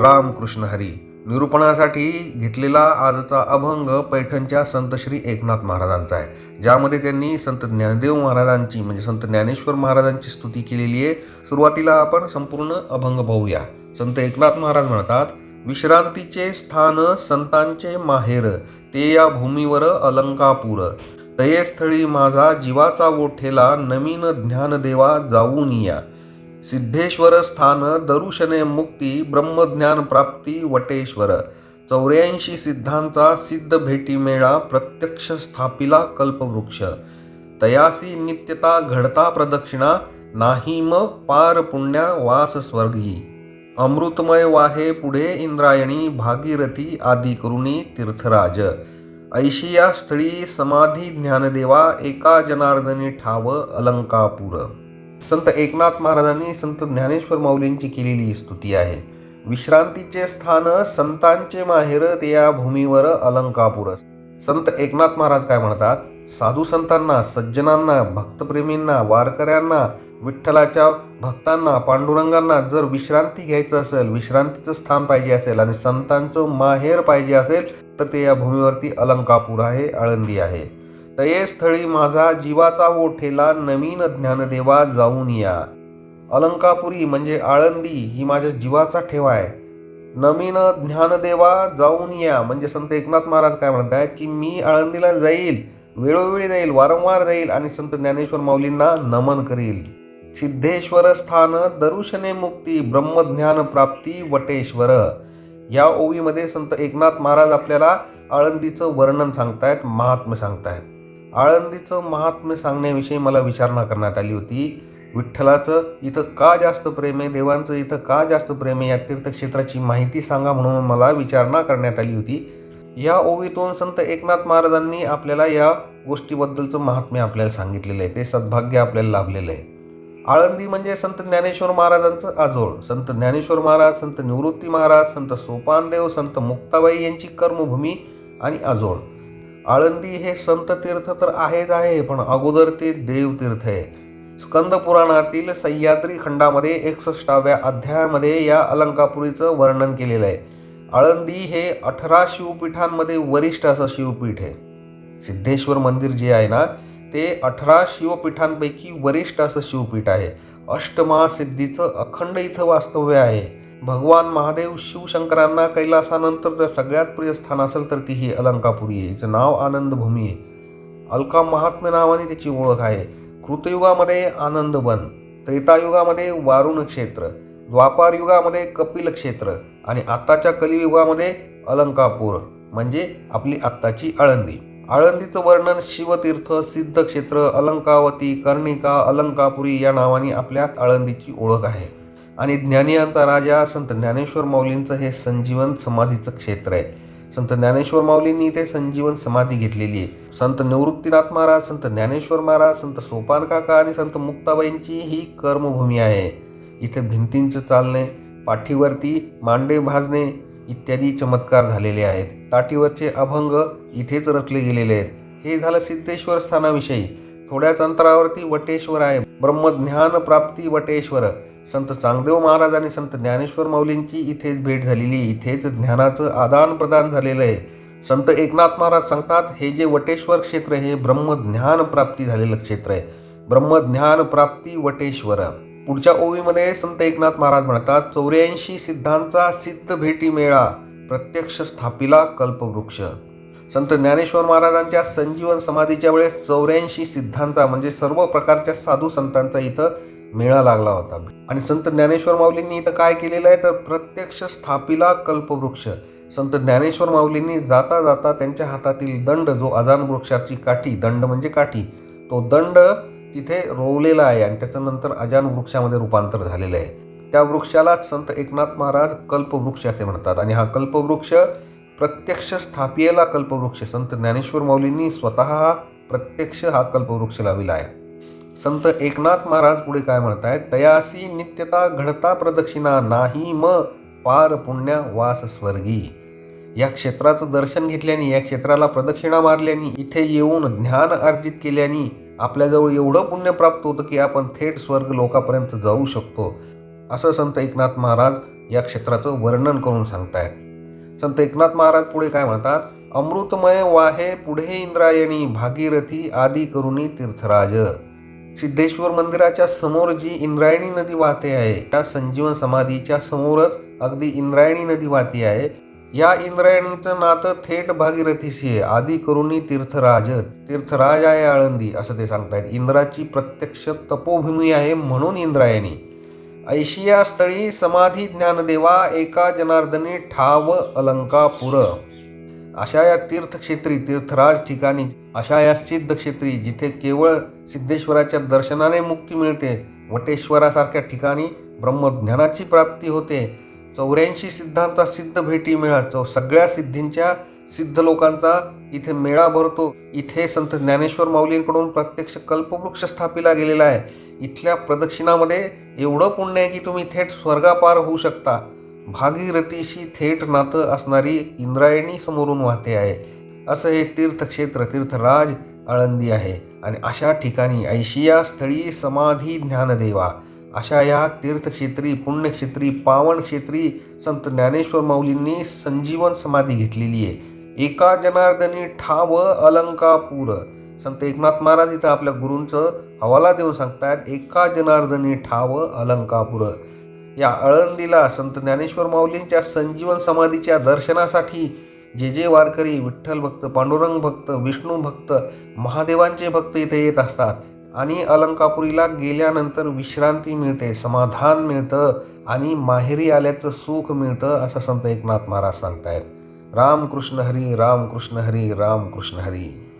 रामकृष्ण हरी निरूपणासाठी घेतलेला आजचा अभंग पैठणच्या संत श्री एकनाथ महाराजांचा आहे ज्यामध्ये त्यांनी संत ज्ञानदेव महाराजांची म्हणजे संत ज्ञानेश्वर महाराजांची स्तुती केलेली आहे. सुरुवातीला आपण संपूर्ण अभंग पाहूया. संत एकनाथ महाराज म्हणतात विश्रांतीचे स्थान संतांचे माहेर ते या भूमीवर अलंकापूर. तये स्थळी माझा जीवाचा ओठेला नवीन ज्ञानदेवा जाऊन या. सिद्धेश्वर स्थान दरुशने मुक्ती ब्रह्मज्ञान प्राप्ती वटेश्वर. चौऱ्याऐंशी सिद्धांचा सिद्ध भेटी मेळा प्रत्यक्ष स्थापिला कल्पवृक्ष. तयासी नित्यता घडता प्रदक्षिणा नाही म पार पुण्या वास स्वर्गी. अमृतमय वाहे पुढे इंद्रायणी भागीरथी आदी करुणी तीर्थराज. ऐशिया स्थळी समाधी ज्ञानदेवा एका जनार्दनी ठाव अलंकापूर. संत एकनाथ महाराजांनी संत ज्ञानेश्वर माऊलींची केलेली स्तुती आहे. विश्रांतीचे स्थान संतांचे माहेर ते या भूमीवर अलंकापूर. संत एकनाथ महाराज काय म्हणतात? साधू संतांना सज्जनांना भक्तप्रेमींना वारकऱ्यांना विठ्ठलाच्या भक्तांना पांडुरंगांना जर विश्रांती घ्यायचं असेल विश्रांतीचं स्थान पाहिजे असेल आणि संतांचं माहेर पाहिजे असेल तर ते या भूमीवरती अलंकापूर आहे आळंदी आहे. तये स्थळी माझा जीवाचा ओठेला नवीन ज्ञानदेवा जाऊन या. अलंकापुरी म्हणजे आळंदी ही माझ्या जीवाचा ठेवा आहे. नवीन ज्ञानदेवा जाऊन या. म्हणजे संत एकनाथ महाराज काय म्हणत आहेत की मी आळंदीला जाईल वेळोवेळी जाईल वारंवार जाईल आणि संत ज्ञानेश्वर माऊलींना नमन करील. सिद्धेश्वर स्थान दरुशने मुक्ती ब्रह्मज्ञान प्राप्ती वटेश्वर. या ओवीमध्ये संत एकनाथ महाराज आपल्याला आळंदीचं वर्णन सांगतायत महात्म्य सांगतायत. आळंदीचं महात्म्य सांगण्याविषयी मला विचारणा करण्यात आली होती. विठ्ठलाचं इथं का जास्त प्रेम आहे? देवांचं इथं का जास्त प्रेम आहे? या तीर्थक्षेत्राची माहिती सांगा म्हणून मला विचारणा करण्यात आली होती. या ओवीतून संत एकनाथ महाराजांनी आपल्याला या गोष्टीबद्दलचं महात्म्य आपल्याला सांगितलेलं आहे. ते सद्भाग्य आपल्याला लाभलेलं आहे. आळंदी म्हणजे संत ज्ञानेश्वर महाराजांचं आजोळ. संत ज्ञानेश्वर महाराज संत निवृत्ती महाराज संत सोपानदेव संत मुक्ताबाई यांची कर्मभूमी आणि आजोळ. आळंदी हे संत तीर्थ तर आहेच आहे पण अगोदर ते देवतीर्थ आहे. स्कंद पुराणातील सह्याद्री खंडामध्ये एकसष्टाव्या अध्यायामध्ये या अलंकापुरीचं वर्णन केलेलं आहे. आळंदी हे अठरा शिवपीठांमध्ये वरिष्ठ असं शिवपीठ आहे. सिद्धेश्वर मंदिर जे आहे ना ते अठरा शिवपीठांपैकी वरिष्ठ असं शिवपीठ आहे. अष्टमहासिद्धीचं अखंड इथं वास्तव्य आहे. भगवान महादेव शिवशंकरांना कैलासानंतर जर सगळ्यात प्रिय स्थान असेल तर ती ही अलंकापुरी आहे. हिचं नाव आनंदभूमी आहे. अलका महात्म्य नावाने त्याची ओळख आहे. कृतयुगामध्ये आनंदवन त्रेतायुगामध्ये वारुण क्षेत्र द्वापार युगामध्ये कपिल क्षेत्र आणि आत्ताच्या कलियुगामध्ये अलंकापूर म्हणजे आपली आत्ताची आळंदी. आळंदीचं वर्णन शिवतीर्थ सिद्धक्षेत्र अलंकावती कर्णिका अलंकापुरी या नावाने आपल्या आळंदीची ओळख आहे. आणि ज्ञानियांचा राजा संत ज्ञानेश्वर माऊलींचं हे संजीवन समाधीचं क्षेत्र आहे. संत ज्ञानेश्वर माऊलींनी इथे संजीवन समाधी घेतलेली आहे. संत निवृत्तीनाथ महाराज संत ज्ञानेश्वर महाराज संत सोपान काका आणि संत मुक्ताबाईंची ही कर्मभूमी आहे. इथे भिंतींचं चालणे पाठीवरती मांडे भाजणे इत्यादी चमत्कार झालेले आहेत. ताटीवरचे अभंग इथेच रचले गेलेले आहेत. हे झालं सिद्धेश्वर स्थानाविषयी. थोड्याच अंतरावरती वटेश्वर आहे. ब्रह्मज्ञान प्राप्ती वटेश्वर. संत चांगदेव महाराज आणि संत ज्ञानेश्वर माऊलींची इथेच भेट झालेली इथेच ज्ञानाचं आदान प्रदान झालेलं आहे. संत एकनाथ महाराज सांगतात हे जे वटेश्वर क्षेत्र हे ब्रह्मज्ञान प्राप्ती झालेलं क्षेत्र आहे. ब्रह्मज्ञान प्राप्ती वटेश्वर. पुढच्या ओवीमध्ये संत एकनाथ महाराज म्हणतात चौऱ्याऐंशी सिद्धांचा सिद्ध भेटी मेळा प्रत्यक्ष स्थापिला कल्पवृक्ष. संत ज्ञानेश्वर महाराजांच्या संजीवन समाधीच्या वेळेस चौऱ्याऐंशी सिद्धांचा म्हणजे सर्व प्रकारच्या साधू संतांचा इथं मेळा लागला होता. आणि संत ज्ञानेश्वर माऊलींनी इथं काय केलेलं आहे? तर प्रत्यक्ष स्थापिला कल्पवृक्ष. संत ज्ञानेश्वर माऊलींनी जाता जाता त्यांच्या हातातील दंड जो अजान वृक्षाची काठी दंड म्हणजे काठी तो दंड तिथे रोवलेला आहे आणि त्याच्यानंतर अजान वृक्षामध्ये रूपांतर झालेलं आहे. त्या वृक्षालाच संत एकनाथ महाराज कल्पवृक्ष असे म्हणतात. आणि हा कल्पवृक्ष प्रत्यक्ष स्थापियेला कल्पवृक्ष. संत ज्ञानेश्वर माऊलींनी स्वतः प्रत्यक्ष हा कल्पवृक्ष लाविला आहे. संत एकनाथ महाराज पुढे काय म्हणतायत? तयासी नित्यता घडता प्रदक्षिणा नाही म पार पुण्या वास स्वर्गी. या क्षेत्राचं दर्शन घेतल्याने या क्षेत्राला प्रदक्षिणा मारल्याने इथे येऊन ज्ञान अर्जित केल्याने आपल्याजवळ एवढं पुण्य प्राप्त होतं की आपण थेट स्वर्ग लोकापर्यंत जाऊ शकतो असं संत एकनाथ महाराज या क्षेत्राचं वर्णन करून सांगतायत. संत एकनाथ महाराज पुढे काय म्हणतात? अमृतमय वाहे पुढे इंद्रायणी भागीरथी आदी करुणी तीर्थराज. सिद्धेश्वर मंदिराच्या समोर जी इंद्रायणी नदी वाहते आहे त्या संजीवन समाधीच्या समोरच अगदी इंद्रायणी नदी वाहते आहे. या इंद्रायणीचं नातं थेट भागीरथीशी आहे. आदि करुणी तीर्थराज तीर्थराज आहे आळंदी असं ते सांगतायत. इंद्राची प्रत्यक्ष तपोभूमी आहे म्हणून इंद्रायणी. ऐशिया स्थळी समाधी ज्ञानदेवा एका जनार्दनी ठाव अलंकापुर. अशा या तीर्थक्षेत्री तीर्थराज ठिकाणी अशा या सिद्धक्षेत्री जिथे केवळ सिद्धेश्वराच्या दर्शनाने मुक्ती मिळते वटेश्वरासारख्या ठिकाणी ब्रह्मज्ञानाची प्राप्ती होते चौऱ्याऐंशी सिद्धांचा सिद्ध भेटी मेळा चौ सगळ्या सिद्धींच्या सिद्ध लोकांचा इथे मेळा भरतो. इथे संत ज्ञानेश्वर माऊलींकडून प्रत्यक्ष कल्पवृक्ष स्थापिला गेलेला आहे. इथल्या प्रदक्षिणामध्ये एवढं पुण्य आहे की तुम्ही थेट स्वर्गापार होऊ शकता. भागीरथीशी थेट नातं असणारी इंद्रायणी समोरून वाहते आहे. असं हे तीर्थक्षेत्र तीर्थराज आळंदी आहे. आणि अशा ठिकाणी ऐशिया स्थळी समाधी ज्ञानदेवा. अशा या तीर्थक्षेत्री पुण्यक्षेत्री पावनक्षेत्री संत ज्ञानेश्वर माऊलींनी संजीवन समाधी घेतलेली आहे. एका जनार्दनी ठाव अलंकापूर. संत एकनाथ महाराज इथं आपल्या गुरूंचं हवाला देऊन सांगतायत एका जनार्दनी ठाव अलंकापूर. या आळंदीला संत ज्ञानेश्वर माऊलींच्या संजीवन समाधीच्या दर्शनासाठी जे जे वारकरी विठ्ठल भक्त पांडुरंग भक्त विष्णू भक्त महादेवांचे भक्त इथे येत असतात. आणि अलंकापुरीला गेल्यानंतर विश्रांती मिळते समाधान मिळतं आणि माहेरी आल्याचं सुख मिळतं असं संत एकनाथ महाराज सांगतायत. रामकृष्ण हरी रामकृष्ण हरी रामकृष्ण हरी.